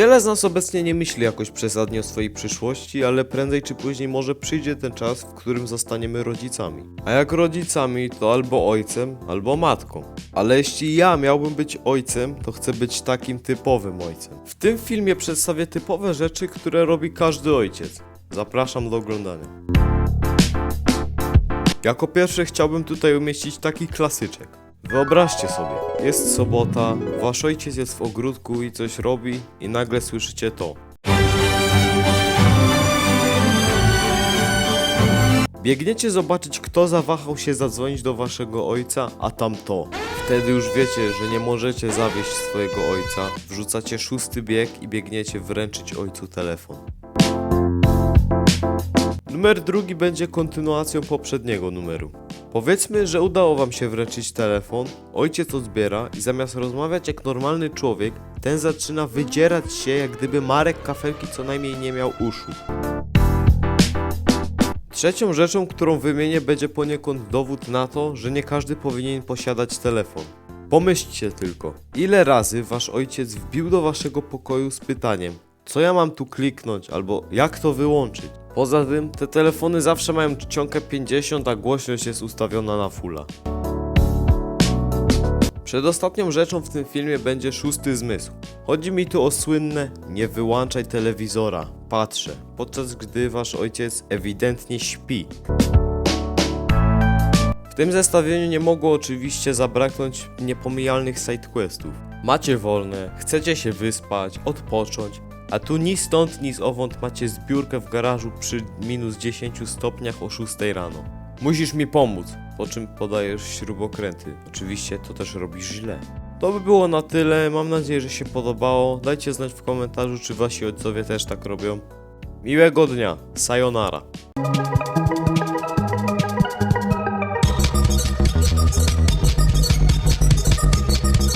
Wiele z nas obecnie nie myśli jakoś przesadnie o swojej przyszłości, ale prędzej czy później może przyjdzie ten czas, w którym zostaniemy rodzicami. A jak rodzicami, to albo ojcem, albo matką. Ale jeśli ja miałbym być ojcem, to chcę być takim typowym ojcem. W tym filmie przedstawię typowe rzeczy, które robi każdy ojciec. Zapraszam do oglądania. Jako pierwszy chciałbym tutaj umieścić taki klasyczek. Wyobraźcie sobie, jest sobota, wasz ojciec jest w ogródku i coś robi i nagle słyszycie to. Biegniecie zobaczyć, kto zawahał się zadzwonić do waszego ojca, a tam to. Wtedy już wiecie, że nie możecie zawieść swojego ojca. Wrzucacie szósty bieg i biegniecie wręczyć ojcu telefon. Numer drugi będzie kontynuacją poprzedniego numeru. Powiedzmy, że udało wam się wręczyć telefon, ojciec odbiera i zamiast rozmawiać jak normalny człowiek, ten zaczyna wydzierać się, jak gdyby Marek Kafelki co najmniej nie miał uszu. Trzecią rzeczą, którą wymienię, będzie poniekąd dowód na to, że nie każdy powinien posiadać telefon. Pomyślcie tylko, ile razy wasz ojciec wbił do waszego pokoju z pytaniem, co ja mam tu kliknąć, albo jak to wyłączyć. Poza tym, te telefony zawsze mają czcionkę 50, a głośność jest ustawiona na fulla. Przedostatnią rzeczą w tym filmie będzie szósty zmysł. Chodzi mi tu o słynne nie wyłączaj telewizora, patrzę, podczas gdy wasz ojciec ewidentnie śpi. W tym zestawieniu nie mogło oczywiście zabraknąć niepomijalnych sidequestów. Macie wolne, chcecie się wyspać, odpocząć, a tu ni stąd, ni zowąd macie zbiórkę w garażu przy minus 10 stopniach o 6 rano. Musisz mi pomóc, po czym podajesz śrubokręty. Oczywiście to też robisz źle. To by było na tyle, mam nadzieję, że się podobało. Dajcie znać w komentarzu, czy wasi ojcowie też tak robią. Miłego dnia, sayonara.